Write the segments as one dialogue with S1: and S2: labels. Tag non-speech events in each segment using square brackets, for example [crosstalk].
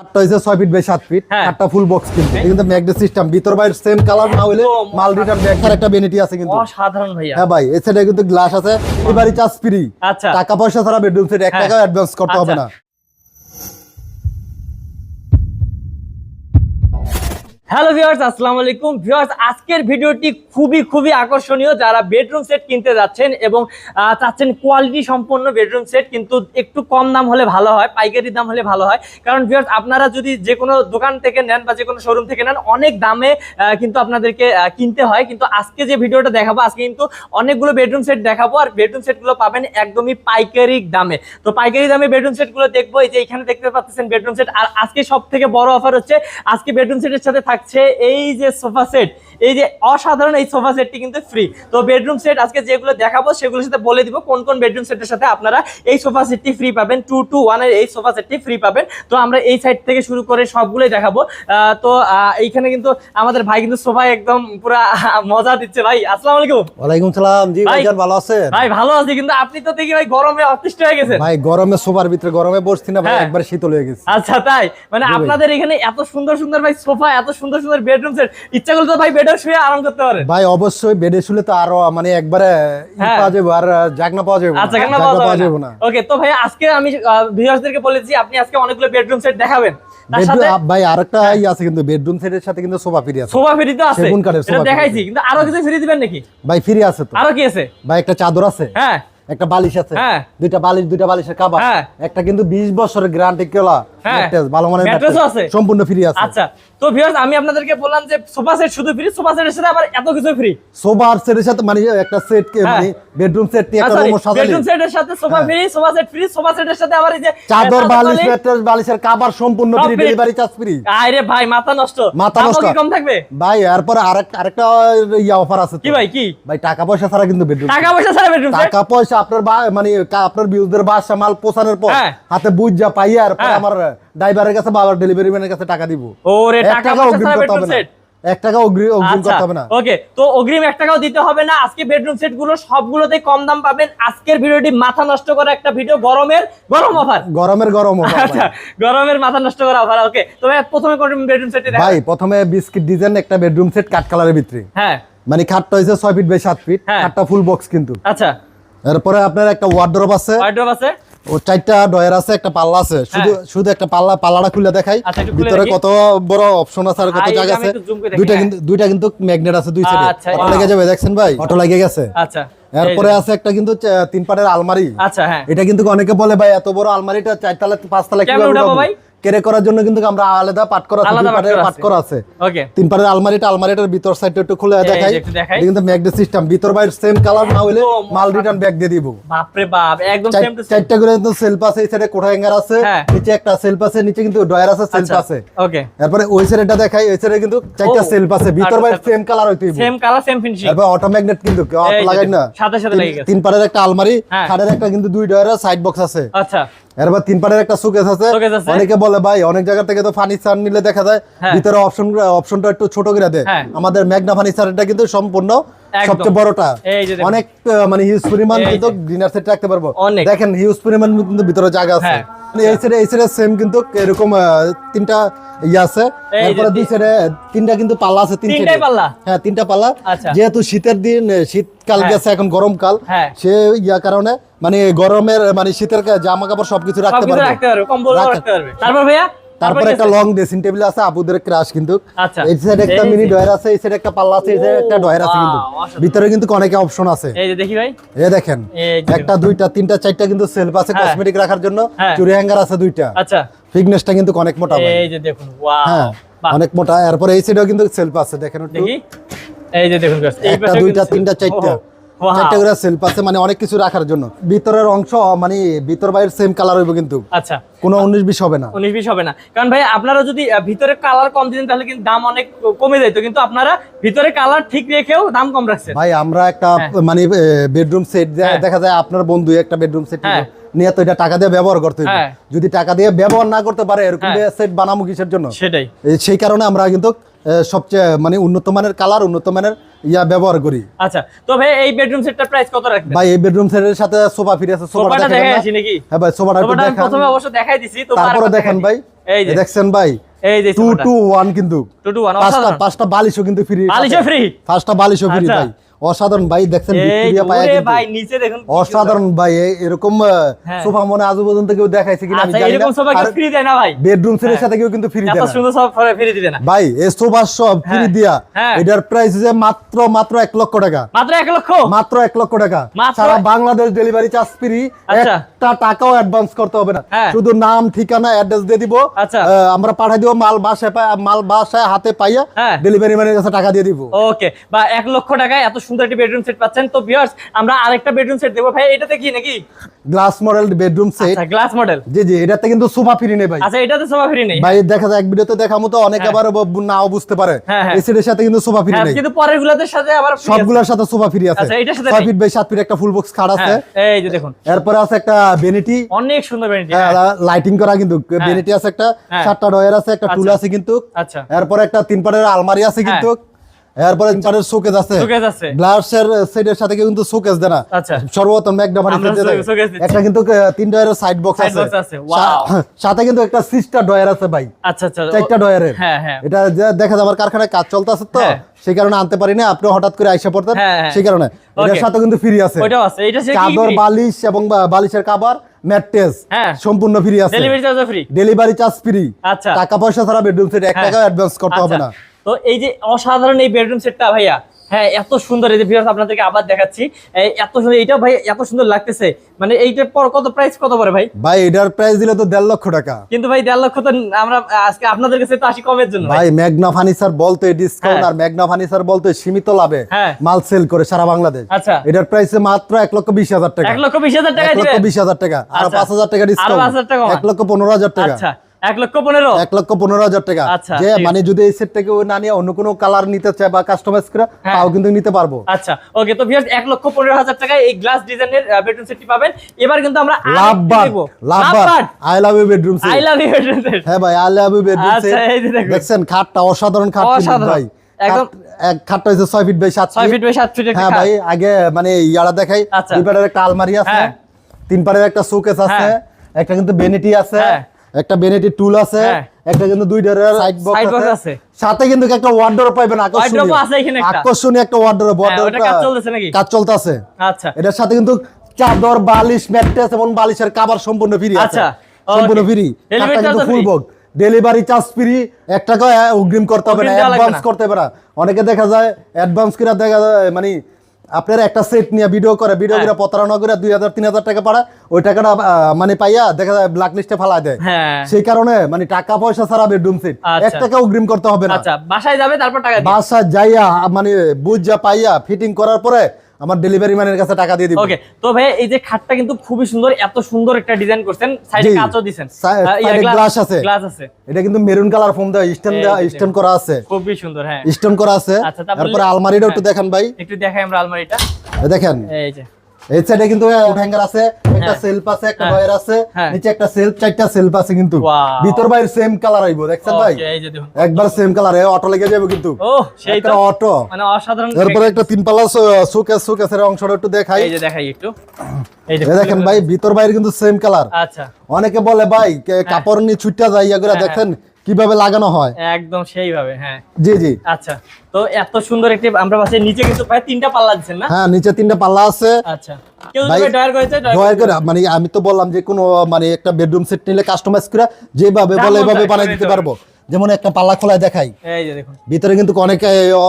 S1: খাটটা feet by fit
S2: হ্যাঁ।
S1: খাটটা ফুল বক্স কিন্তু। কিন্তু ম্যাগনেট সিস্টেম ভিতর বাইরে সেম কালার না মাল রিটার্ন একটা বেনিটি আছে কিন্তু।
S2: অসাধারণ ভাইয়া।
S1: হ্যাঁ ভাই এই সাইডে কিন্তু গ্লাস আছে। এবারে চার্জ ফ্রি
S2: আচ্ছা।
S1: টাকা পয়সা ছাড়া বেডরুম সেট এক
S2: টাকাও
S1: টাকা অ্যাডভান্স করতে হবে
S2: আচ্ছা।
S1: না।
S2: হ্যালো ভিউয়ার্স আসসালামু আলাইকুম। ভিউয়ার্স আজকের ভিডিওটি খুবই খুবই আকর্ষণীয়। যারা বেডরুম সেট কিনতে যাচ্ছেন এবং চাচ্ছেন কোয়ালিটি সম্পন্ন বেডরুম সেট কিন্তু একটু কম দাম হলে ভালো হয়, পাইকারি দাম হলে ভালো হয়। কারণ ভিউয়ার্স আপনারা যদি যে কোনো দোকান থেকে নেন বা যে কোনো শোরুম থেকে নেন, অনেক দামে কিন্তু আপনাদেরকে কিনতে হয়। কিন্তু আজকে যে ভিডিওটা দেখাবো, আজকে কিন্তু অনেকগুলো বেডরুম সেট দেখাবো। আর বেডরুম সেটগুলো পাবেন একদমই পাইকারি দামে। তো পাইকারি দামে বেডরুম সেটগুলো দেখব। এই যে এখানে দেখতে পাচ্ছেন বেডরুম সেট আর আজকে সব থেকে বড় অফার হচ্ছে, আজকে বেডরুম সেটের সাথে থাকছে এই যে সোফা সেট। এই যে অসাধারণ এই সোফা সেটটি কিন্তু ফ্রি তো বেডরুম সেট আজকে যেগুলো দেখাবো সেগুলোর সাথে বলে দিব কোন কোন বেডরুম সেটের সাথে আপনারা এই সোফা সেটটি ফ্রি পাবেন। টু টু ওয়ানের এই সোফা সেটটি ফ্রি পাবেন। তো আমরা এই সাইড থেকে শুরু করে সবগুলোই দেখাবো। তো এইখানে কিন্তু আমাদের ভাই কিন্তু সোফা একদম পুরা মজা দিচ্ছে। ভাই আসসালামু আলাইকুম।
S1: ওয়ালাইকুম সালাম। জি
S2: ভাই।
S1: ভাইজান ভালো আছেন?
S2: ভাই ভালো আছি কিন্তু আপনি তো দেখি ভাই গরমে অতিষ্ঠ হয়ে গেছেন।
S1: ভাই গরমে সোফার ভিতরে গরমে বসছি না ভাই
S2: হ্যাঁ।
S1: একবার শীতল হয়ে গেছে।
S2: আচ্ছা তাই। মানে আপনাদের এখানে এত সুন্দর সুন্দর ভাই সোফা এত সুন্দর সুন্দর বেডরুম সেট ইচ্ছা করলে তো ভাই বেডে শুয়ে আরাম করতে পারেন।
S1: ভাই অবশ্যই বেডে শুলে তো আরও মানে একবারে
S2: হ্যাঁ।
S1: পাওয়া যাবে আর জাগনা পাওয়া যাবে
S2: আচ্ছা
S1: জাগনা পাওয়া যাবে না।
S2: ওকে তো ভাই আজকে আমি ভিউয়ার্সদেরকে বলেছি আপনি আজকে অনেকগুলো বেডরুম সেট দেখাবেন। তার সাথে
S1: Bedroom- ভাই আরেকটা ই আছে কিন্তু বেডরুম সেটের সাথে কিন্তু সোফা ফ্রি আছে।
S2: সোফা ফ্রি তো আছে।
S1: সেগুন কাঠের সোফা
S2: দেখাইছি কিন্তু আরও কিছু ফ্রি দিবেন নাকি?
S1: ভাই ফ্রি আছে তো।
S2: আরও কি আছে?
S1: ভাই একটা চাদর আছে।
S2: হ্যাঁ।
S1: একটা বালিশ আছে।
S2: হ্যাঁ।
S1: দুইটা বালিশ দুইটা বালিশের কাবার
S2: হ্যাঁ।
S1: একটা কিন্তু 20 বছরের গ্যারান্টি কেলা
S2: হ্যাঁ।
S1: ম্যাট্রেস ভালো মানের
S2: ম্যাট্রেসও আছে?
S1: সম্পূর্ণ ফ্রি আছে।
S2: আচ্ছা তো ভিউয়ার্স আমি আপনাদেরকে বললাম যে সোফা সেট শুধু ফ্রি সোফা সেটের সাথে আবার এত কিছু ফ্রি
S1: সোফা আর সেটের সাথে মানে একটা সেট কে
S2: হ্যাঁ।
S1: মানে বেডরুম সেট নিয়ে একটা রুম সাজালে।
S2: বেডরুম সেটের সাথে সোফা
S1: হ্যাঁ।
S2: Free sofa set free sofa সেটের সাথে আবার এই যে
S1: চাদর বালিশ
S2: বালিশ-
S1: ম্যাট্রেস বালিশের কাবার সম্পূর্ণ ফ্রি ডেলিভারি চার্জ ফ্রি
S2: আরে ভাই মাথা নষ্ট।
S1: মাথা নষ্ট।
S2: কম থাকবে?
S1: ভাই এরপর আরেকটা আরেকটা ইয়া অফার আছে
S2: কি ভাই কি?
S1: ভাই টাকা পয়সা ছাড়া কিন্তু বেডরুম
S2: টাকা পয়সা ছাড়া বেডরুম
S1: টাকা পয়সা আপনার মানে আপনার বিউজদের বাসা মাল পোষানোর পর
S2: হ্যাঁ।
S1: হাতে বুঝ যা পাইয়া আর
S2: হ্যাঁ।
S1: ড্রাইভারের কাছে বা ডেলিভারি ম্যানের কাছে টাকা দিব।
S2: ওরে টাকা
S1: অগ্রিম করতে হবে না। এক টাকা অগ্রিম অগ্রিম
S2: আচ্ছা
S1: করতে হবে না।
S2: ওকে তো অগ্রিম এক টাকাও দিতে হবে না আজকে বেডরুম সেটগুলো সবগুলোতে কম দাম পাবেন। আজকের ভিডিওটি মাথা নষ্ট করা একটা ভিডিও গরমের গরম অফার
S1: গরমের গরম ভাই।
S2: আচ্ছা গরমের মাথা নষ্ট করা অফার ওকে তো প্রথমে কোন বেডরুম সেটে
S1: ভাই প্রথমে বিস্কিট ডিজাইন একটা বেডরুম সেট কাঠ কালারের ভিতরে।
S2: হ্যাঁ।
S1: মানে খাটটা হয়েছে ছয় ফিট বাই সাত ফিট
S2: হ্যাঁ।
S1: খাটটা ফুল বক্স কিন্তু।
S2: আচ্ছা।
S1: এরপরে আপনার একটা ওয়ার্ড্রপ আছে।
S2: ওয়ার্ড্রোব আছে?
S1: ও চারটা ডয়ার আছে একটা পাল্লা আছে। শুধু শুধু একটা পাল্লা পাল্লাটা খুলে দেখাই।
S2: হ্যাঁ। আচ্ছা,
S1: ভিতরে কত বড় অপশন আছে আর কত জায়গা আছে। দুইটা
S2: হ্যাঁ।
S1: কিন্তু দুইটা কিন্তু ম্যাগনেট আছে দুই সাইডে
S2: আচ্ছা,
S1: অটো লেগে যাবে দেখছেন ভাই? অটো লেগে গেছে।
S2: আচ্ছা
S1: এরপরে আছে একটা কিন্তু তিন পাটের আলমারি।
S2: আচ্ছা হ্যাঁ।
S1: এটা কিন্তু অনেকে বলে ভাই এত বড় আলমারিটা চারতলা পাঁচতলা কীভাবে?
S2: ভাই?
S1: কেড়ে করার জন্য কিন্তু আমরা আলাদা পাট করা আছে,
S2: পাট
S1: পাটের
S2: করা
S1: পাট
S2: আছে।
S1: করা আছে।
S2: ওকে
S1: তিন পাটের আলমারিটা আলমারিটার ভিতর সাইডটা একটু খুলে দেখাই। এটা কিন্তু ম্যাগনেট সিস্টেম ভিতর বাইরে সেম কালার না হলে মাল রিটার্ন ব্যাক দিয়ে দিব।
S2: বাপরে বাপ একদম সেম টু
S1: চারটা করে কিন্তু সেলফ আছে এই সাইডে কোঠা হ্যাঙ্গার আছে
S2: হ্যাঁ।
S1: নিচে একটা সেলফ আছে নিচে কিন্তু ডয়ার আছে সেলফ
S2: আচ্ছা
S1: আছে।
S2: ওকে
S1: তারপরে ওই সাইডটা দেখাই ওই সাইডে কিন্তু চারটা সেলফ আছে ভিতর
S2: আচ্ছা,
S1: বাইরে
S2: আচ্ছা।
S1: সেম কালার হইতে হইব।
S2: সেম কালার সেম ফিনিশিং
S1: তারপর অটো ম্যাগনেট কিন্তু লাগাই না।
S2: সাথে সাথে
S1: তিন-
S2: লেগে
S1: তিন পারের একটা আলমারি
S2: হ্যাঁ।
S1: খাটের একটা কিন্তু দুই ডয়ারের সাইড বক্স আছে।
S2: আচ্ছা।
S1: এরপর তিন পারের একটা আছে।
S2: আছে।
S1: অনেকে বলে ভাই অনেক জায়গা থেকে তো ফার্নিচার নিলে দেখা যায়
S2: হ্যাঁ।
S1: ভিতরে অপশন অপশনটা একটু ছোট করে দেয়
S2: হ্যাঁ।
S1: আমাদের ম্যাগনা ফার্নিচারটা কিন্তু সম্পূর্ণ সবচেয়ে বড়টা। অনেক মানে হিউজ পরিমাণ কিন্তু ডিনার সেট রাখতে পারব দেখেন হিউজ পরিমাণ কিন্তু ভিতরে জায়গা আছে
S2: হ্যাঁ।
S1: এই সাইডে এই সাইডে সেম কিন্তু এরকম তিনটা ইয়ে আছে
S2: এই যে
S1: তারপরে দুই সাইডে তিনটা কিন্তু পাল্লা আছে তিন সাইডে
S2: পাল্লা?
S1: হ্যাঁ তিনটা পাল্লা
S2: আচ্ছা।
S1: যেহেতু শীতের দিন শীতকাল
S2: হ্যাঁ।
S1: গেছে এখন গরমকাল
S2: হ্যাঁ।
S1: সে ইয়া কারণে মানে গরমের মানে শীতের জামা কাপড় সবকিছু রাখতে পারবে
S2: রাখতে পারবে কম্বল
S1: রাখতে-
S2: রাখতে পারবে তারপর ভাইয়া
S1: তারপরে একটা লং ড্রেসিং টেবিল আছে আবুদের ক্রাশ কিন্তু।
S2: আচ্ছা।
S1: এই সাইডে একটা
S2: এই
S1: মিনি ডয়ার আছে এই সাইডে একটা পাল্লা আছে এই সাইডে একটা ডয়ার আছে কিন্তু। ভিতরে কিন্তু অনেক অপশন আছে।
S2: এই যে দেখি ভাই।
S1: এ দেখেন একটা দুইটা তিনটা চারটা কিন্তু সেলফ আছে
S2: হ্যাঁ।
S1: কসমেটিক রাখার জন্য।
S2: হ্যাঁ।
S1: চুরি হ্যাঙ্গার আছে দুইটা।
S2: আচ্ছা।
S1: ফিটনেসটা কিন্তু অনেক মোটা ভাই।
S2: এই যে দেখুন ওয়াও
S1: হ্যাঁ অনেক মোটা। এরপরে এই সাইডেও কিন্তু সেলফ আছে দেখেন একটু।
S2: এই যে দেখুন এই
S1: একটা দুইটা তিনটা চারটা। চারটা করে সেলফ আছে মানে অনেক কিছু রাখার জন্য। ভিতরের অংশ মানে ভিতর বাইরের সেম কালার হইব কিন্তু।
S2: আচ্ছা।
S1: কোনো উনিশ বিশ হবে না।
S2: উনিশ বিশ হবে না। কারণ ভাই আপনারা যদি ভিতরে কালার কম দিতেন তাহলে কিন্তু দাম অনেক কমে যেত কিন্তু আপনারা ভিতরে কালার ঠিক রেখেও দাম কম রাখছেন।
S1: ভাই আমরা একটা
S2: হ্যাঁ।
S1: মানে বেডরুম সেট
S2: হ্যাঁ।
S1: দেখা যায় আপনার বন্ধু একটা বেডরুম সেট
S2: হ্যাঁ।
S1: নিয়ে তো এটা টাকা দিয়ে ব্যবহার করতে
S2: হ্যাঁ।
S1: যদি টাকা দিয়ে ব্যবহার না করতে পারে এরকম
S2: হ্যাঁ।
S1: সেট বানাবো কিসের জন্য?
S2: সেটাই।
S1: সেই কারণে আমরা কিন্তু সবচেয়ে মানে উন্নত মানের কালার উন্নত মানের ইয়া ব্যবহার করি।
S2: আচ্ছা তো ভাই এই বেডরুম সেটটার প্রাইস কত রাখবেন?
S1: ভাই এই বেডরুম সেটের সাথে সোফা ফ্রি আছে সোফাটা দেখাই
S2: আসি নাকি?
S1: হ্যাঁ ভাই সোফাটা একটু দেখান।
S2: প্রথমে অবশ্য দেখাই দিছি তো
S1: তারপরে দেখেন ভাই।
S2: এই যে।
S1: দেখছেন ভাই?
S2: এই যে
S1: টু
S2: সোফাটা।
S1: টু ওয়ান কিন্তু।
S2: টু টু ওয়ান
S1: পাঁচটা পাঁচটা বালিশও কিন্তু ফ্রি
S2: বালিশও ফ্রি
S1: পাঁচটা বালিশও ফ্রি
S2: আচ্ছা।
S1: ভাই। অসাধারণ ভাই দেখছেন ভিক্টোরিয়া পায়া
S2: ওরে ভাই নিচে দেখুন
S1: অসাধারণ ভাই এরকম
S2: হ্যাঁ।
S1: সোফা মনে আজ পর্যন্ত কেউ দেখাইছে কিনা আমি
S2: আচ্ছা
S1: জানি না
S2: এরকম সোফা কি ফ্রি দেয় না ভাই
S1: বেডরুম সেটের
S2: হ্যাঁ।
S1: সাথে কেউ কিন্তু ফ্রি দেয় না
S2: সুন্দর সব ফ্রি দিবে না
S1: ভাই এই সোফা সব ফ্রি
S2: হ্যাঁ,
S1: দিয়া। এটার প্রাইস যে মাত্র মাত্র এক লক্ষ টাকা
S2: মাত্র এক লক্ষ
S1: মাত্র এক লক্ষ টাকা সারা বাংলাদেশ ডেলিভারি চার্জ ফ্রি। একটা টাকাও অ্যাডভান্স করতে হবে না। শুধু নাম ঠিকানা অ্যাড্রেস দিয়ে দিব
S2: আচ্ছা।
S1: আমরা পাঠাই দিব মাল বাসায় মাল বাসায় হাতে পাইয়া। ডেলিভারি ম্যানের কাছে টাকা দিয়ে দিব
S2: ওকে বা এক লক্ষ টাকায় এত সুন্দর একটি বেডরুম সেট পাচ্ছেন। তো ভিউয়ার্স আমরা আরেকটা বেডরুম সেট দেবো। ভাই এটাতে কি নাকি?
S1: গ্লাস মডেল বেডরুম সেট
S2: আচ্ছা গ্লাস মডেল
S1: জি জি এটাতে কিন্তু সোফা ফ্রি নেই ভাই।
S2: আচ্ছা এটাতে সোফা ফ্রি নেই?
S1: ভাই দেখা যায় এক ভিডিওতে দেখামো তো অনেকে আবার নাও বুঝতে পারে।
S2: হ্যাঁ, হ্যাঁ।
S1: এই সেটের সাথে কিন্তু সোফা ফ্রি
S2: হ্যাঁ,
S1: নেই।
S2: কিন্তু পরের গুলাদের সাথে আবার।
S1: সবগুলোর সাথে সোফা ফ্রি আছে।
S2: আচ্ছা, এটার সাথে।
S1: ফিট বাই সাত ফিট একটা ফুল বক্স খাট আছে।
S2: হ্যাঁ, এই যে দেখুন।
S1: এরপরে আছে একটা বেনিটি
S2: অনেক সুন্দর ভ্যানিটি
S1: লাইটিং করা কিন্তু বেনিটি আছে একটা।
S2: হ্যাঁ।
S1: সাতটা ডয়ার আছে একটা টুল
S2: আচ্ছা।
S1: আছে কিন্তু।
S2: আচ্ছা।
S1: এরপরে একটা তিন পারের আলমারি আছে কিন্তু। এরপরে আছে। গ্লাসের সেটের সাথে কিন্তু
S2: আচ্ছা।
S1: ম্যাগনা। একটা কিন্তু আহ, তিন ডয়ারের সাইড বক্স আছে। [laughs] সাথে কিন্তু একটা সিস্টার ডয়ার আছে ভাই।
S2: আচ্ছা আচ্ছা।
S1: চারটা ডয়ারের এটা দেখা কারখানায় কাজ চলতেছে তো
S2: হ্যাঁ।
S1: সেই কারণে আনতে পারি না আপনি হঠাৎ করে আইসা পড়তেন
S2: হ্যাঁ, হ্যাঁ।
S1: সেই কারণে। এটার সাথে কিন্তু ফ্রি আছে। চাদর বালিশ এবং বালিশের কাবার ম্যাট্রেস। সম্পূর্ণ ফ্রি আছে।
S2: ডেলিভারি চার্জও ফ্রি
S1: ডেলিভারি চার্জ ফ্রি
S2: আচ্ছা।
S1: টাকা পয়সা ছাড়া বেডরুম সেট এক। টাকা অ্যাডভান্স করতে হবে
S2: আচ্ছা,
S1: না।
S2: তো এই যে অসাধারণ এই বেডরুম সেটটা ভাইয়া হ্যাঁ এত সুন্দর। এই যে ভিউয়ার্স আপনাদেরকে আবার দেখাচ্ছি। এত সুন্দর এইটাও ভাই এত সুন্দর লাগতেছে। মানে এইটার পর কত প্রাইস কত পড়ে ভাই?
S1: ভাই এটার প্রাইস দিলে তো দেড় লক্ষ টাকা।
S2: কিন্তু ভাই দেড় লক্ষ তো আমরা আজকে আপনাদের কাছে তো আসি কমের জন্য। ভাই।
S1: ম্যাগনা ফার্নিচার বলতে ডিসকাউন্ট
S2: হ্যাঁ।
S1: আর ম্যাগনা ফার্নিচার বলতে সীমিত লাভে
S2: হ্যাঁ।
S1: মাল সেল করে সারা বাংলাদেশ।
S2: আচ্ছা।
S1: এটার প্রাইস মাত্র এক লক্ষ বিশ হাজার টাকা।
S2: এক লক্ষ বিশ হাজার টাকা
S1: এক লক্ষ বিশ হাজার টাকা। আর
S2: আচ্ছা।
S1: পাঁচ হাজার টাকা ডিসকাউন্ট
S2: 5,000
S1: এক লক্ষ পনেরো হাজার টাকা।
S2: আচ্ছা। এক লক্ষ পনেরো?
S1: এক লক্ষ পনেরো হাজার টাকা।
S2: আচ্ছা,
S1: যে মানে যদি এই সেট থেকে না নিয়ে অন্য কোনো কালার নিতে চায় বা কাস্টমাইজ করে
S2: হ্যাঁ।
S1: তাও কিন্তু নিতে পারব।
S2: আচ্ছা ওকে তো ভিউয়ার্স এক লক্ষ পনেরো হাজার টাকায় এই গ্লাস ডিজাইনের বেডরুম সেটটি পাবেন। এবার কিন্তু আমরা
S1: লাভবাদ লাভবাদ I love you bedroom
S2: I love you bedroom set
S1: হ্যাঁ ভাই আই লাভ ইউ বেডরুম
S2: এই যে দেখুন।
S1: দেখছেন খাটটা অসাধারণ খাট কিন্তু ভাই।
S2: একদম-
S1: এক খাটটা ফিট বাই
S2: ছয় ফিট বাই সাত ফিট
S1: হ্যাঁ ভাই আগে মানে ইয়ারা দেখাই।
S2: আচ্ছা।
S1: দুই একটা আলমারি আছে।
S2: হ্যাঁ।
S1: তিন পারের একটা শোকেস আছে।
S2: হ্যাঁ।
S1: একটা কিন্তু বেনিটি আছে।
S2: হ্যাঁ।
S1: একটা বেনিটি টুল আছে
S2: হ্যাঁ।
S1: একটা কিন্তু দুই ডোরের সাইড বক্স আছে। সাথে কিন্তু একটা ওয়ার্ডরোব পাবেন আকর্ষণীয়।
S2: আছে এখানে একটা।
S1: আকর্ষণীয় একটা ওয়ার্ডরোব
S2: ওটা
S1: ওয়ার্ডরোবটা
S2: কাজ চলতেছে নাকি?
S1: কাজ চলতেছে।
S2: আচ্ছা।
S1: এটার সাথে কিন্তু চাদর বালিশ ম্যাট্রেস এবং বালিশের কাভার সম্পূর্ণ ফ্রি আছে।
S2: আচ্ছা,
S1: সম্পূর্ণ ফ্রি
S2: Delivery
S1: কিন্তু ফুল
S2: free?
S1: বক ডেলিভারি চার্জ ফ্রি এক টাকা অগ্রিম করতে হবে না অ্যাডভান্স করতে হবে না। অনেকে দেখা যায় অ্যাডভান্স করে দেখা যায় মানে আপনার একটা সেট নিয়ে ভিডিও করে ভিডিও
S2: হ্যাঁ।
S1: করে প্রতারণা করে দুই হাজার তিন হাজার টাকা পাড়া ওই টাকাটা মানে পাইয়া দেখা যায় ব্ল্যাক লিস্টে ফালাই দেয়।
S2: হ্যাঁ।
S1: সেই কারণে মানে টাকা পয়সা ছাড়া বেডরুম সেট
S2: আচ্ছা।
S1: এক টাকা অগ্রিম করতে হবে না।
S2: আচ্ছা বাসায় যাবে তারপর টাকা দিবে
S1: বাসা যাইয়া মানে বুঝ যা পাইয়া ফিটিং করার পরে আমার ডেলিভারি ম্যানের কাছে টাকা দিয়ে দিব।
S2: ওকে তো ভাই এই যে খাটটা কিন্তু খুবই সুন্দর এত সুন্দর একটা ডিজাইন করছেন। সাইডে। কাঁচও দিছেন।
S1: Side- side আছে।
S2: গ্লাস আছে।
S1: এটা কিন্তু মেরুন কালার ফোম দেওয়া স্ট্যান্ড দেওয়া
S2: যে
S1: স্ট্যান্ড করা আছে।
S2: খুবই সুন্দর হ্যাঁ।
S1: স্ট্যান্ড করা আছে।
S2: আচ্ছা, তারপরে-
S1: তারপরে আলমারিটা একটু দেখেন ভাই।
S2: একটু দেখাই আমরা আলমারিটা।
S1: দেখেন।
S2: এই যে।
S1: এই সাইডে কিন্তু হ্যাঙ্গার আছে একটা
S2: হ্যাঁ।
S1: সেলফ আছে একটা
S2: হ্যাঁ।
S1: ডয়ার আছে
S2: হ্যাঁ।
S1: নিচে একটা সেলফ চারটা সেলফ আছে কিন্তু। ভিতর বাইরে সেম কালার আইবো দেখছেন ভাই? একবার সেম কালার অটো লেগে যাবে কিন্তু।
S2: ও সেই তো।
S1: অটো
S2: মানে অসাধারণ
S1: এরপরে একটা তিন পাল্লা সুকেস সুকেসের অংশটা একটু দেখাই।
S2: এই যে দেখাই একটু। এই
S1: দেখেন ভাই ভিতর বাইরে কিন্তু সেম কালার
S2: আচ্ছা।
S1: অনেকে বলে ভাই কাপড় নিয়ে ছুটটা যায় ইয়া করে
S2: হ্যাঁ,
S1: দেখেন কীভাবে লাগানো হয়?
S2: একদম সেইভাবে হ্যাঁ।
S1: জি জি।
S2: আচ্ছা তো এত সুন্দর একটি আমরা পাশে নিচে কিন্তু প্রায় তিনটা পাল্লা দিচ্ছেন না?
S1: হ্যাঁ নিচে তিনটা পাল্লা আছে।
S2: আচ্ছা
S1: মানে আমি তো বললাম যে কোনো মানে একটা বেডরুম সেট নিলে কাস্টমাইজ করে যেভাবে বলে এভাবে বানাই দিতে পারব। যেমন একটা পাল্লা খোলায় দেখাই। ভিতরে কিন্তু অনেক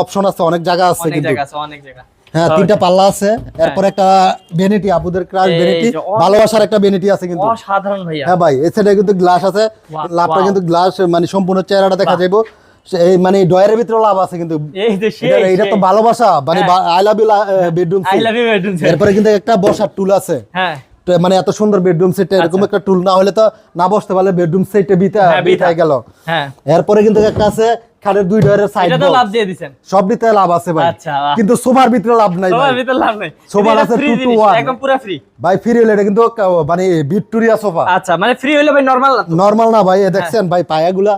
S1: অপশন আছে অনেক জায়গা আছে
S2: অনেক জায়গা আছে অনেক জায়গা।
S1: হ্যাঁ তিনটা পাল্লা আছে। এরপর একটা বেনিটি আপুদের ক্রাশ ভালোবাসার একটা আছে কিন্তু।
S2: অসাধারণ ভাইয়া।
S1: হ্যাঁ ভাই সাইডে কিন্তু গ্লাস আছে। লাভটা কিন্তু গ্লাস মানে সম্পূর্ণ চেহারাটা দেখা যাইবো। এই মানে ডয়ারের ভিতরে লাভ আছে কিন্তু। এটা- তো ভালোবাসা। মানে
S2: হ্যাঁ।
S1: I love you bedroom
S2: I love you bedroom
S1: এরপরে কিন্তু একটা বসার টুল আছে।
S2: হ্যাঁ।
S1: মানে এত সুন্দর বেডরুম সেট এরকম একটা টুল না হলে তো না বসতে পারলে বেডরুম সেটে বিতে
S2: হ্যাঁ, বিতা।
S1: গেল।
S2: হ্যাঁ।
S1: এরপরে কিন্তু একটা আছে খাটের দুই সাইড
S2: এটা তো লাভ দিয়ে
S1: সব দিতে লাভ আছে ভাই।
S2: আচ্ছা,
S1: কিন্তু সোফার ভিতরে লাভ নাই
S2: ভিতর লাভ নাই।
S1: সোফার আছে 2 to 1
S2: একদম পুরো ফ্রি
S1: ভাই ফ্রি হলে এটা কিন্তু মানে ভিক্টোরিয়া সোফা।
S2: আচ্ছা মানে ফ্রি ভাই নরমাল
S1: নরমাল না ভাই এ দেখছেন ভাই পায়াগুলা।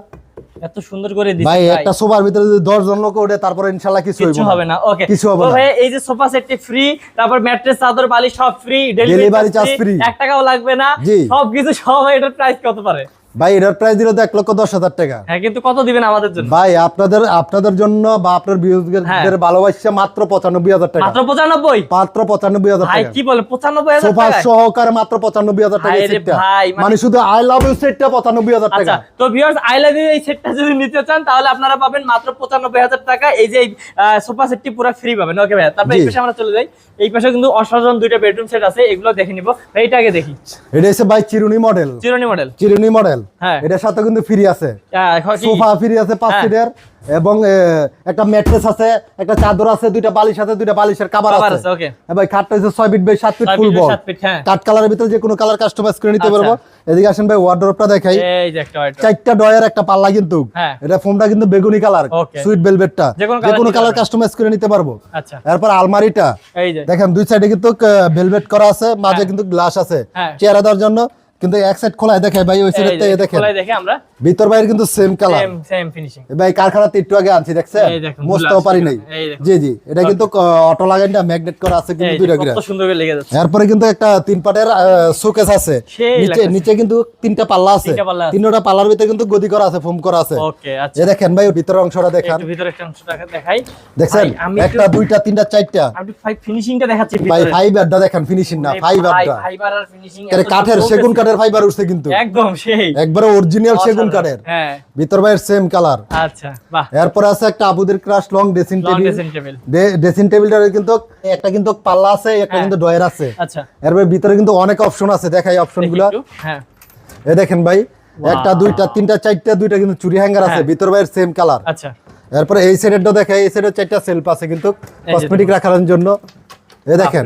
S2: এত সুন্দর করে দিছে
S1: ভাই একটা সোফার ভিতরে যদি 10 জন লোক ওঠে তারপরে ইনশাআল্লাহ কিছু
S2: কিছু হবে না ওকে
S1: কিছু হবে না।
S2: ভাই এই যে সোফা সেটটি ফ্রি তারপর ম্যাট্রেস চাদর বালিশ সব free delivery charge free
S1: free।
S2: এক টাকাও লাগবে না।
S1: জি।
S2: সবকিছু সব এটার প্রাইস কত পারে?
S1: ভাই এটার প্রাইস দিল তো এক লক্ষ দশ হাজার টাকা।
S2: হ্যাঁ কিন্তু কত দিবেন আমাদের জন্য?
S1: ভাই আপনাদের আপনাদের জন্য বা আপনার বিরোধীদের
S2: হ্যাঁ।
S1: ভালোবাসা মাত্র পঁচানব্বই হাজার টাকা।
S2: মাত্র পঁচানব্বই?
S1: মাত্র পঁচানব্বই হাজার টাকা।
S2: কি বলে পঁচানব্বই হাজার
S1: সোফা? সহকারে মাত্র পঁচানব্বই হাজার টাকা সেটটা
S2: মানে-
S1: মানে শুধু আই লাভ ইউ সেটটা পঁচানব্বই হাজার
S2: আচ্ছা
S1: টাকা।
S2: তো ভিউয়ার্স আই লাভ ইউ এই সেটটা যদি নিতে চান তাহলে আপনারা পাবেন মাত্র পঁচানব্বই হাজার টাকা। এই যে সোফা সেটটি পুরো ফ্রি পাবেন। ওকে ভাই তারপরে এই। পাশে আমরা চলে যাই। এই পাশে কিন্তু অসাধারণ দুইটা বেডরুম সেট আছে এগুলো দেখে নিব। ভাই এটা আগে দেখি।
S1: এটা হচ্ছে ভাই চিরুনি মডেল
S2: চিরুনি মডেল
S1: চিরুনি মডেল
S2: হ্যাঁ।
S1: এটার সাথে কিন্তু ফ্রি আছে। সোফা ফ্রি আছে পাঁচ
S2: হ্যাঁ।
S1: সিটের এবং একটা ম্যাট্রেস আছে একটা চাদর আছে দুইটা বালিশ আছে দুইটা বালিশের কাবার আছে. হ্যাঁ ভাই খাটটা হচ্ছে ছয় ফিট বাই সাত ফিট ফুল বল
S2: হ্যাঁ।
S1: কাট কালারের ভিতরে যে কোনো কালার কাস্টমাইজ করে নিতে
S2: আচ্ছা।
S1: পারব। এদিকে আসেন ভাই ওয়ার্ডরোবটা দেখাই।
S2: এই যে একটা item।
S1: চারটা ডয়ের একটা পাল্লা কিন্তু।
S2: হ্যাঁ।
S1: এটা ফোমটা কিন্তু বেগুনি কালার সুইট ভেলভেটটা
S2: যে কোনো
S1: যে কোনো কালার কাস্টমাইজ করে নিতে পারব।
S2: আচ্ছা।
S1: এরপর আলমারিটা।
S2: এই যে।
S1: দেখেন দুই সাইডে কিন্তু ভেলভেট করা আছে মাঝে কিন্তু গ্লাস আছে।
S2: হ্যাঁ।
S1: চেয়ারে দেওয়ার জন্য কিন্তু এক সাইড খোলায় দেখে ভাই ওই
S2: এই
S1: সাইডে
S2: যে,
S1: দেখেন।
S2: খোলায় দেখে আমরা।
S1: ভিতর বাইরে কিন্তু same colour
S2: same same finishing
S1: ভাই কারখানাতে একটু আগে আনছি দেখছেন?
S2: এই
S1: মোস্তাও পারি নাই। জি জি এটা কিন্তু অটো লাগাই না ম্যাগনেট করা আছে কিন্তু
S2: এই
S1: দুইটা করে।
S2: কত সুন্দর করে লেগে যাচ্ছে।
S1: এরপরে কিন্তু একটা তিন পাটের শোকেস আছে। নিচে নিচে কিন্তু তিনটা পাল্লা আছে।
S2: তিনটা
S1: পাল্লার ভিতরে কিন্তু গদি করা আছে ফোম করা আছে।
S2: ওকে আচ্ছা।
S1: এ দেখেন ভাই ভিতরের অংশটা দেখেন।
S2: একটু ভিতরে একটা অংশটা দেখাই।
S1: দেখছেন? একটা দুইটা তিনটা চারটা।
S2: আমি ফাইভ ফিনিশিংটা দেখাচ্ছি
S1: ভাই। ফাইভ আড্ডা দেখেন ফিনিশিং না
S2: এই
S1: ফাইভ আড্ডা
S2: ফাইবার আর ফিনিশিং
S1: এটা কাঠের সেগুন কাঠের ফাইবার উঠছে কিন্তু।
S2: একদম সেই।
S1: একবারে অরিজিনাল সেগুন। কাঠের।
S2: হ্যাঁ।
S1: ভিতর ভাইয়ের সেম কালার
S2: আচ্ছা বাহ।
S1: এরপর আছে একটা আবুদের crush long dressing table
S2: dressing table
S1: dressing টেবিলটার কিন্তু একটা কিন্তু পাল্লা আছে একটা
S2: হ্যাঁ।
S1: কিন্তু ডয়ের আছে।
S2: আচ্ছা।
S1: এরপর ভিতরে কিন্তু অনেক অপশন আছে দেখাই অপশন
S2: দেখি হ্যাঁ।
S1: এ দেখেন ভাই একটা দুইটা তিনটা চারটা দুইটা কিন্তু চুরি হ্যাঙ্গার আছে
S2: হ্যাঁ।
S1: ভিতর ভাইয়ের সেম কালার
S2: আচ্ছা।
S1: এরপরে এই সাইডেরটা দেখাই এই সাইডের চারটা সেলফ আছে কিন্তু কসমেটিক রাখার জন্য। এ দেখেন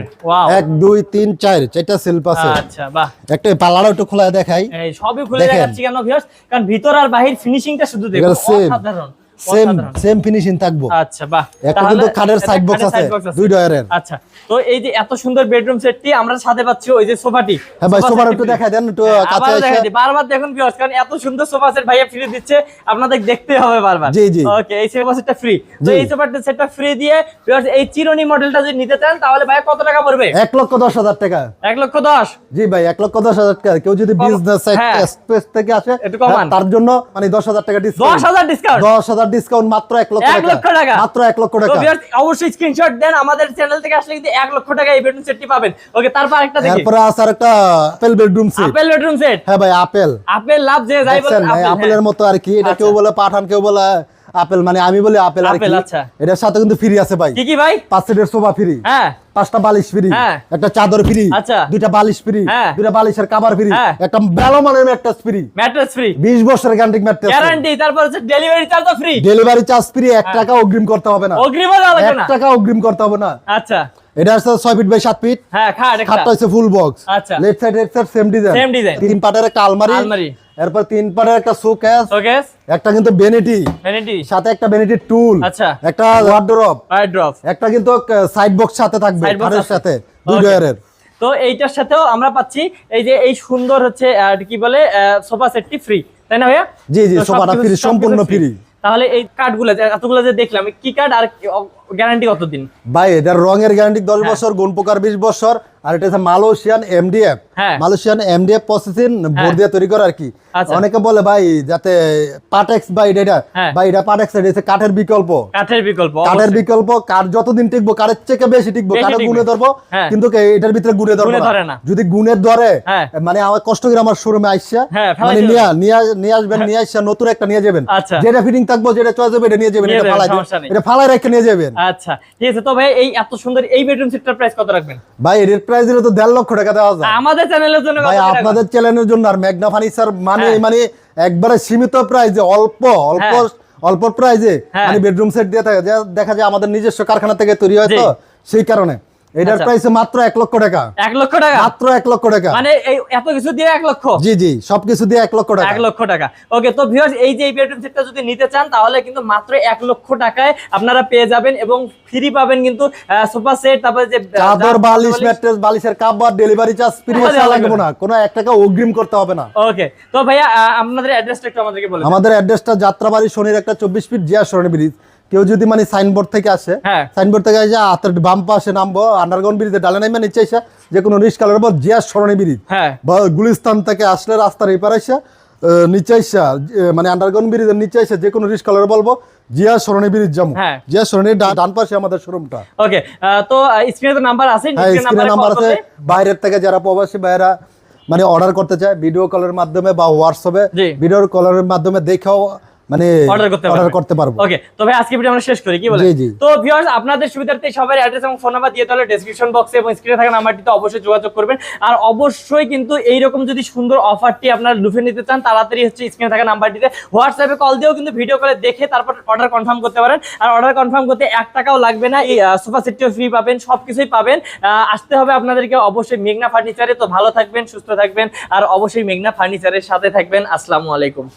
S1: এক দুই তিন চার চারটা সেলফ আছে।
S2: আচ্ছা বাহ।
S1: একটা পাল্লাটা একটু খোলা দেখাই।
S2: সবই খুলে। দেখাচ্ছি কেন ভিউয়ার্স কারণ ভিতর আর বাহির ফিনিশিংটা শুধু দেখুন।
S1: এগুলো
S2: অসাধারণ।
S1: সেম সেম ফিনিশিং থাকব।
S2: আচ্ছা বাহ।
S1: একটা কিন্তু সাইড বক্স আছে দুই ডয়ারের।
S2: আচ্ছা তো এই যে এত সুন্দর বেডরুম সেটটি আমরা সাথে পাচ্ছি ওই যে সোফাটি।
S1: হ্যাঁ ভাই একটু দেখাই দেন একটু
S2: হ্যাঁ,
S1: কাছে এসে।
S2: বারবার দেখুন ভিউয়ার্স কারণ এত সুন্দর সোফা সেট ভাইয়া ফ্রি দিচ্ছে আপনাদের হবে বারবার।
S1: জি জি।
S2: ওকে এই সোফা সেটটা ফ্রি তো এই সেটটা ফ্রি দিয়ে ভিউয়ার্স এই চিরনি মডেলটা যদি নিতে চান তাহলে ভাই কত টাকা পড়বে?
S1: 1 লক্ষ 10 হাজার টাকা।
S2: 1 লক্ষ 10
S1: জি ভাই 1 লক্ষ 10 হাজার টাকা। কেউ যদি বিজনেস স্পেস হ্যাঁ। থেকে আসে
S2: হ্যাঁ,
S1: তার জন্য মানে 10 হাজার টাকা ডিসকাউন্ট
S2: 10000 ডিসকাউন্ট
S1: হাজার ডলার ডিসকাউন্ট মাত্র এক লক্ষ
S2: টাকা।
S1: মাত্র এক লক্ষ টাকা।
S2: অবশ্যই স্ক্রিনশট দেন আমাদের চ্যানেল থেকে আসলে কিন্তু এক লক্ষ টাকা এই বেডরুম সেটটি পাবেন। ওকে তারপর একটা দেখি।
S1: তারপরে আছে একটা apple bedroom set
S2: apple bedroom set
S1: হ্যাঁ ভাই আপেল
S2: আপেল লাভ যে যাই বলেন
S1: আপেলের হ্যাঁ। মতো আর কি এটা কেউ
S2: আচ্ছা।
S1: বলে পাঠান কেউ বলে। আপেল মানে আমি বলি আপেল আর
S2: আপেল,
S1: কি?
S2: আচ্ছা।
S1: এটার সাথে কিন্তু ফ্রি আছে ভাই।
S2: কি কি ভাই?
S1: পাঁচ সিটের সোফা ফ্রি
S2: হ্যাঁ।
S1: পাঁচটা বালিশ ফ্রি
S2: হ্যাঁ।
S1: একটা চাদর ফ্রি
S2: আচ্ছা।
S1: দুইটা বালিশ ফ্রি
S2: হ্যাঁ।
S1: দুইটা বালিশের কাভার ফ্রি
S2: হ্যাঁ।
S1: একটা ভালো মানের ম্যাট্রেস ফ্রি
S2: ম্যাট্রেস ফ্রি
S1: বিশ বছরের গ্যারান্টি ম্যাট্রেস
S2: গ্যারান্টি তারপর হচ্ছে delivery charge free
S1: delivery charge free 1 টাকা অগ্রিম করতে হবে না।
S2: অগ্রিম না
S1: টাকা অগ্রিম করতে হবে না।
S2: আচ্ছা।
S1: এটা হচ্ছে ছয় ফিট বাই সাত ফিট
S2: হ্যাঁ খাট
S1: খাটটা হচ্ছে ফুল বক্স
S2: আচ্ছা।
S1: Left side right side same design
S2: Same design।
S1: তিন পাটের একটা আলমারি।
S2: আলমারি।
S1: এরপর তিন পাটের একটা শোকেস
S2: ওকে
S1: একটা কিন্তু
S2: ভ্যানিটি
S1: সাথে একটা টুল
S2: আচ্ছা।
S1: একটা একটা কিন্তু সাইড বক্স সাথে থাকবে খাটের সাথে দুই ডয়ারের
S2: তো এইটার সাথেও আমরা পাচ্ছি এই যে এই সুন্দর হচ্ছে কি বলে সোফা সেটটি ফ্রি তাই না ভাইয়া?
S1: জি, জি, সোফাটা
S2: সবকিছু
S1: সম্পূর্ণ ফ্রি
S2: তাহলে এই কার্ডগুলো যে এতগুলো যে দেখলাম কি কার্ড আর গ্যারান্টি কতদিন
S1: ভাই এটার রঙের গ্যারান্টি দশ
S2: হ্যাঁ।
S1: বছর গুণ প্রকার বিশ বছর আর এটা হচ্ছে মালয়েশিয়ান এমডিএফ
S2: হ্যাঁ।
S1: মালয়েশিয়ান এমডিএফ প্রসেসিং বোর্ড দিয়ে তৈরি করা আর কি
S2: আচ্ছা।
S1: অনেকে বলে ভাই যাতে পাটেক্স বা এটা এটা
S2: হ্যাঁ।
S1: ভাই এটা পাটেক্স এটা হচ্ছে কাঠের বিকল্প
S2: কাঠের বিকল্প
S1: কাঠের। বিকল্প কাঠ যতদিন টিকবো কাঠের থেকে বেশি টিকবো
S2: টিকবে।
S1: গুণে ধরবো
S2: হ্যাঁ।
S1: কিন্তু এটার ভিতরে গুণে ধরবো না।
S2: ধরে না।
S1: যদি গুণে ধরে
S2: হ্যাঁ।
S1: মানে আমার কষ্ট করে আমার শোরুমে আইসা
S2: হ্যাঁ,
S1: মানে। নিয়ে নিয়ে- নিয়ে আসবেন নিয়ে আসা নতুন একটা নিয়ে যাবেন
S2: আচ্ছা।
S1: যেটা ফিটিং থাকব যেটা চয়েস হবে এটা নিয়ে যাবেন এটা ফালাই এটা ফালাই রেখে নিয়ে যাবেন
S2: আচ্ছা ঠিক আছে। তো ভাই এই এত সুন্দর এই বেডরুম সেটটার প্রাইস কত রাখবেন?
S1: ভাই এর প্রাইস দিলে তো 1.5 লক্ষ টাকা দেওয়া যায়।
S2: আমাদের চ্যানেলের জন্য
S1: ভাই আপনাদের চ্যানেলের জন্য আর ম্যাগনা ফার্নিচার মানে
S2: হ্যাঁ।
S1: মানে একবারে সীমিত প্রাইসে অল্প অল্প
S2: হ্যাঁ।
S1: অল্প প্রাইজে
S2: হ্যাঁ।
S1: মানে বেডরুম সেট দিয়ে থাকে। দেখা যায় আমাদের নিজস্ব কারখানা থেকে তৈরি হয় তো সেই কারণে। এটার
S2: আচ্ছা।
S1: প্রাইস মাত্র এক লক্ষ টাকা।
S2: এক লক্ষ টাকা?
S1: মাত্র এক লক্ষ টাকা।
S2: মানে এই এত কিছু দিয়ে এক লক্ষ?
S1: জি জি সবকিছু দিয়ে এক লক্ষ টাকা।
S2: এক লক্ষ টাকা। ওকে তো ভিউয়ার্স এই যে বেডরুম সেটটা যদি নিতে চান তাহলে কিন্তু মাত্র এক লক্ষ টাকায় আপনারা পেয়ে যাবেন এবং ফ্রি পাবেন কিন্তু সোফা সেট তারপরে যে
S1: চাদর বালিশ ম্যাট্রেস বালিশের ডেলিভারি চার্জ ফ্রি
S2: লাগবে
S1: না। কোনো এক টাকা অগ্রিম করতে হবে না।
S2: ওকে তো ভাইয়া আপনাদের অ্যাড্রেসটা একটু আমাদেরকে বলে।
S1: আমাদের অ্যাড্রেসটা যাত্রাবাড়ি শনির একটা চব্বিশ ফিট জিয়া সরণি ব্রিজ কেউ যদি মানে সাইনবোর্ড থেকে আসে
S2: হ্যাঁ।
S1: সাইনবোর্ড থেকে এসে হাতের বাম পাশে নামবো আন্ডারগ্রাউন্ড ব্রিজে ডালে নামবে নিচে এসে যে কোনো রিক্স কালার উপর জিয়া সরণি ব্রিজ
S2: হ্যাঁ।
S1: বা গুলিস্তান থেকে আসলে রাস্তার এই পারে এসে নিচে আইসা মানে আন্ডারগ্রাউন্ড ব্রিজের নিচে আইসা যে কোনো রিস্ক কালার বলব জিয়া সরণি ব্রিজ যাব।
S2: হ্যাঁ।
S1: জিয়া সরণি ডান পাশে আমাদের শোরুমটা
S2: ওকে তো স্ক্রিনে তো নাম্বার আছে
S1: হ্যাঁ
S2: স্ক্রিনে
S1: নাম্বার আছে। বাইরের থেকে যারা প্রবাসী ভাইয়েরা মানে অর্ডার করতে চায় ভিডিও কলের মাধ্যমে বা হোয়াটসঅ্যাপে ভিডিও কলের মাধ্যমে দেখেও মানে
S2: অর্ডার করতে
S1: অর্ডার
S2: পারবে।
S1: করতে পারব।
S2: ওকে তো ভাই আজকে ভিডিও আমরা শেষ করি কি বলেন। তো ভিউয়ার্স আপনাদের সুবিধার্থে সবার অ্যাড্রেস এবং ফোন নাম্বার দিয়ে তাহলে ডেসক্রিপশন বক্সে এবং স্ক্রিনে থাকা নাম্বারটিতে অবশ্যই যোগাযোগ করবেন। আর অবশ্যই কিন্তু যদি সুন্দর অফারটি আপনারা লুফে নিতে চান তাড়াতাড়ি হচ্ছে স্ক্রিনে থাকা নাম্বারটিতে হোয়াটসঅ্যাপে কল দিয়েও কিন্তু ভিডিও কলে দেখে তারপর অর্ডার কনফার্ম করতে পারেন। আর অর্ডার কনফার্ম করতে এক টাকাও লাগবে না এই সোফা সেটটিও ফ্রি পাবেন সব কিছুই পাবেন। আহ, আসতে হবে আপনাদেরকে অবশ্যই মেঘনা ফার্নিচারে তো ভালো থাকবেন সুস্থ থাকবেন আর অবশ্যই মেঘনা ফার্নিচারের সাথে থাকবেন। আসসালামু আলাইকুম।